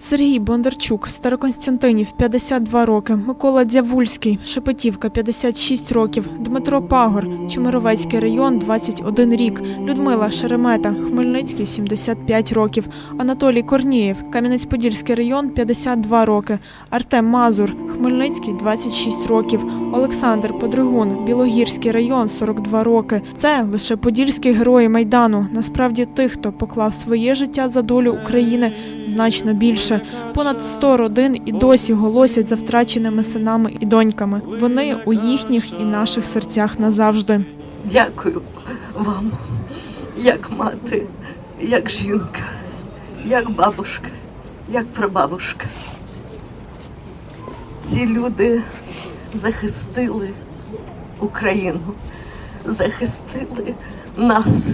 Сергій Бондарчук, Староконстянтинів, 52 роки, Микола Дзявульський, Шепетівка, 56 років, Дмитро Пагор, Чемеровецький район, 21 рік, Людмила Шеремета, Хмельницький, 75 років, Анатолій Корнієв, Кам'янець-Подільський район, 52 роки, Артем Мазур, Хмельницький, 26 років, Олександр Подригун, Білогірський район, 42 роки. Це лише подільські герої Майдану. Насправді тих, хто поклав своє життя за долю України, значно більше. Понад 100 родин і досі голосять за втраченими синами і доньками. Вони у їхніх і наших серцях назавжди. Дякую вам, як мати, як жінка, як бабушка, як прабабушка. Ці люди захистили Україну, захистили нас.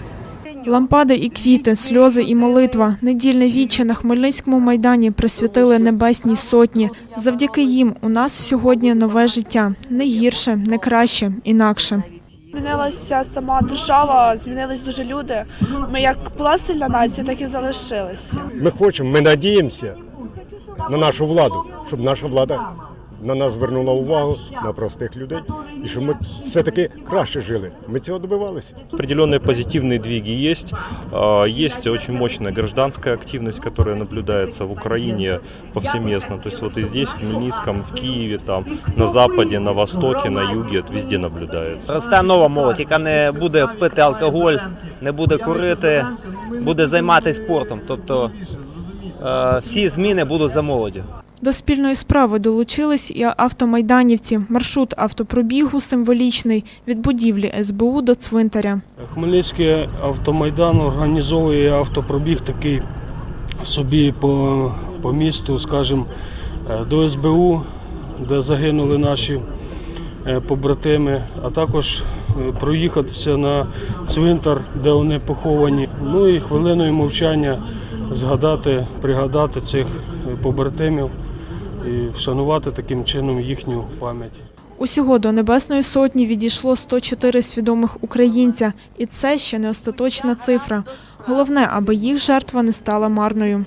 Лампади і квіти, сльози і молитва. Недільне віче на Хмельницькому майдані присвятили небесній сотні. Завдяки їм у нас сьогодні нове життя. Не гірше, не краще, інакше. Змінилася сама держава, змінились дуже люди. Ми як була сильна нація, так і залишилися. Ми хочемо, ми надіємося на нашу владу, щоб наша влада на нас звернула увагу на простих людей і щоб ми все-таки краще жили. Ми цього добивалися. Определенные позитивные двиги есть. А, Есть очень мощная гражданская активность, которая наблюдается в Украине повсеместно. То есть вот и здесь, в Хмельницком, в Киеве, там, на Западе, на Востоке, на Юге, это везде наблюдается. Росте нова молодь, яка не буде пити алкоголь, не буде курити, буде займатися спортом. Тобто е, всі зміни будуть за молоддю. До спільної справи долучились і автомайданівці. Маршрут автопробігу символічний від будівлі СБУ до цвинтаря. Хмельницький автомайдан організовує автопробіг такий собі по, по місту, скажімо, е, до СБУ, де загинули наші е, побратими, а також е, проїхатися на цвинтар, де вони поховані. Ну і хвилиною мовчання згадати, пригадати цих побратимів і вшанувати таким чином їхню пам'ять. Усього до Небесної Сотні відійшло 104 свідомих українця, і це ще не остаточна цифра. Головне, аби їх жертва не стала марною.